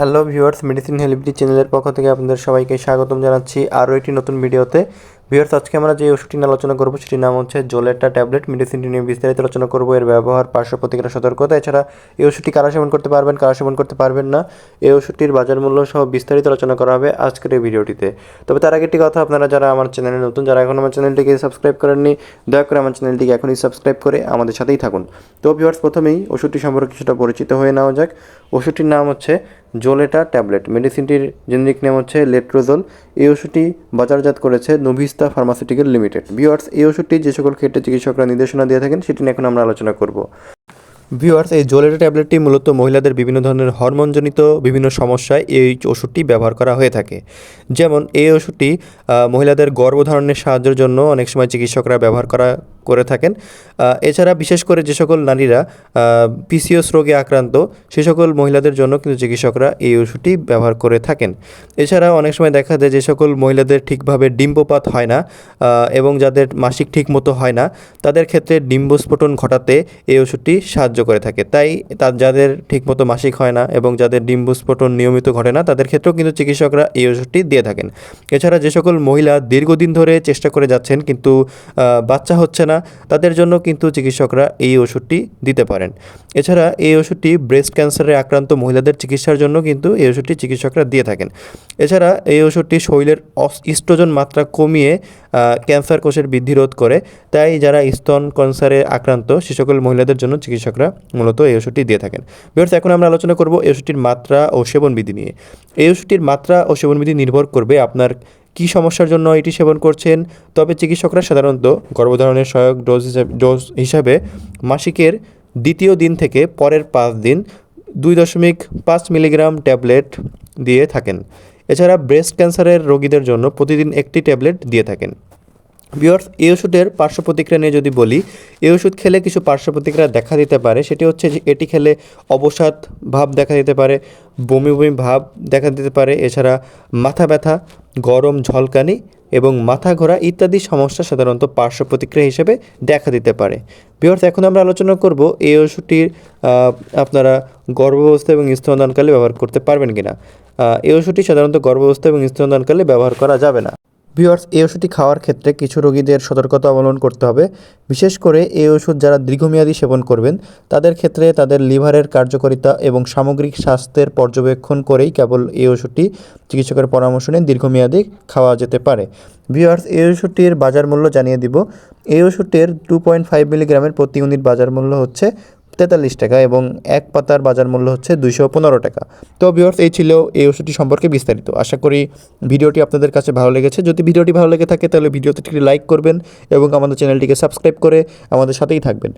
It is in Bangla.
হ্যালো ভিউয়ার্স, মেডিসিন হেলিবিটি চ্যানেলের পক্ষ থেকে আপনাদের সবাইকে স্বাগতম জানাচ্ছি আরও একটি নতুন ভিডিওতে। ভিউয়ার্স, আজকে আমরা যে ওষুধটি নিয়ে আলোচনা করব সেটির নাম হচ্ছে জোলেটা ট্যাবলেট। মেডিসিনটি নিয়ে বিস্তারিত আলোচনা করব, এর ব্যবহার, পার্শ্ব প্রতিক্রিয়া, সতর্কতা। এছাড়া এই ওষুধটি কারা সেবন করতে পারবেন, কারা সেবন করতে পারবেন না, এই ওষুধটির বাজার মূল্য সহ বিস্তারিত আলোচনা করা হবে আজকের এই ভিডিওটিতে। তবে তার আগে একটি কথা, আপনারা যারা আমার চ্যানেলে নতুন, যারা এখন আমার চ্যানেলটিকে সাবস্ক্রাইব করেননি, দয়া করে আমার চ্যানেলটিকে এখনই সাবস্ক্রাইব করে আমাদের সাথেই থাকুন। তো ভিউয়ার্স, প্রথমেই ওষুধটি সম্পর্কে কিছুটা পরিচিত হয়ে নেওয়া যাক। ওষুধটির নাম হচ্ছে জোলেটা ট্যাবলেট। মেডিসিনটির জেনেরিক নেম হচ্ছে লেট্রোজোল। এই ওষুধটি বাজারজাত করেছে নোভিস্তা ফার্মাসিউটিক্যাল লিমিটেড। ভিওয়ার্স এই ওষুধটি যে সকল ক্ষেত্রে চিকিৎসকরা নির্দেশনা দিয়ে থাকেন, সেটি নিয়ে এখন আমরা আলোচনা করব। ভিওয়ার্স এই জোলেটা ট্যাবলেটটি মূলত মহিলাদের বিভিন্ন ধরনের হরমোনজনিত বিভিন্ন সমস্যায় এই ওষুধটি ব্যবহার করা হয়ে থাকে। যেমন, এই ওষুধটি মহিলাদের গর্ভধারণের সাহায্যের জন্য অনেক সময় চিকিৎসকরা ব্যবহার করা করে থাকেন। এছাড়া বিশেষ করে যে সকল নারীরা পিসিওস রোগে আক্রান্ত, সে সকল মহিলাদের জন্য কিন্তু চিকিৎসকরা এই ওষুধটি ব্যবহার করে থাকেন। এছাড়া অনেক সময় দেখা যায় যে সকল মহিলাদের ঠিকভাবে ডিম্বপাত হয় না এবং যাদের মাসিক ঠিক মতো হয় না, তাদের ক্ষেত্রে ডিম্বস্ফোটন ঘটাতে এই ওষুধটি সাহায্য করে থাকে। তাই তার যাদের ঠিকমতো মাসিক হয় না এবং যাদের ডিম্বস্ফোটন নিয়মিত ঘটে না, তাদের ক্ষেত্রেও কিন্তু চিকিৎসকরা এই ওষুধটি দিয়ে থাকেন। এছাড়া যে সকল মহিলা দীর্ঘদিন ধরে চেষ্টা করে যাচ্ছেন, কিন্তু বাচ্চা হচ্ছে না তাদের জন্য কিন্তু চিকিৎসকরা এই ওষুধটি দিতে পারেন। এছাড়া এই ওষুধটি ব্রেস্ট ক্যান্সারে আক্রান্ত মহিলাদের চিকিৎসার জন্য কিন্তু এই ওষুধটি চিকিৎসকরা দিয়ে থাকেন। এছাড়া এই ওষুধটি শরীরের ইস্ট্রোজেন মাত্রা কমিয়ে ক্যান্সার কোষের বৃদ্ধি রোধ করে। তাই যারা স্তন ক্যান্সারে আক্রান্ত, সে সকল মহিলাদের জন্য চিকিৎসকরা মূলত এই ওষুধটি দিয়ে থাকেন। বিহার এখন আমরা আলোচনা করব এই ওষুধটির মাত্রা ও সেবনবিধি নিয়ে। এই ওষুধটির মাত্রা ও সেবনবিধি নির্ভর করবে আপনার কী সমস্যার জন্য এটি সেবন করছেন? তবে চিকিৎসকরা সাধারণত গর্ভধারণের সহায়ক ডোজ হিসাবে ডোজ হিসাবে মাসিকের দ্বিতীয় দিন থেকে পরের পাঁচ দিন দুই দশমিক পাঁচ মিলিগ্রাম ট্যাবলেট দিয়ে থাকেন। এছাড়া ব্রেস্ট ক্যান্সারের রোগীদের জন্য প্রতিদিন একটি ট্যাবলেট দিয়ে থাকেন। বিয়ার্স এই ওষুধের পার্শ্ব প্রতিক্রিয়া নিয়ে যদি বলি, এই ওষুধ খেলে কিছু পার্শ্ব প্রতিক্রিয়া দেখা দিতে পারে। সেটি হচ্ছে যে এটি খেলে অবসাদ ভাব দেখা দিতে পারে, বমি বমি ভাব দেখা দিতে পারে। এছাড়া মাথা ব্যথা গরম ঝলকানি এবং মাথা ঘোরা ইত্যাদি সমস্যা সাধারণত পার্শ্ব প্রতিক্রিয়া হিসেবে দেখা দিতে পারে। বিহর্থ, এখন আমরা আলোচনা করব এই ওষুধটির আপনারা গর্ভাবস্থা এবং স্তনদানকালে ব্যবহার করতে পারবেন কিনা। এই ওষুধটি সাধারণত গর্ভাবস্থা এবং স্তনদানকালে ব্যবহার করা যাবে না। ভিওয়ার্স এই ওষুধটি খাওয়ার ক্ষেত্রে কিছু রোগীদের সতর্কতা অবলম্বন করতে হবে। বিশেষ করে এই ওষুধ যারা দীর্ঘমেয়াদী সেবন করবেন, তাদের ক্ষেত্রে তাদের লিভারের কার্যকারিতা এবং সামগ্রিক স্বাস্থ্যের পর্যবেক্ষণ করেই কেবল এই ওষুধটি চিকিৎসকের পরামর্শ নিয়ে দীর্ঘমেয়াদী খাওয়া যেতে পারে। ভিওয়ার্স এই ওষুধটির বাজার মূল্য জানিয়ে দিব। এই ওষুধটির টু পয়েন্ট ফাইভ মিলিগ্রামের প্রতি ইউনিট বাজার মূল্য হচ্ছে তেতাল্লিশ টাকা এবং এক পাতার বাজার মূল্য হচ্ছে দুইশো পনেরো টাকা। তো ভিওর্স এই ছিল এই ওষুধটি সম্পর্কে বিস্তারিত। আশা করি ভিডিওটি আপনাদের কাছে ভালো লেগেছে। যদি ভিডিওটি ভালো লেগে থাকে, তাহলে ভিডিওতে একটি লাইক করবেন এবং আমাদের চ্যানেলটিকে সাবস্ক্রাইব করে আমাদের সাথেই থাকবেন।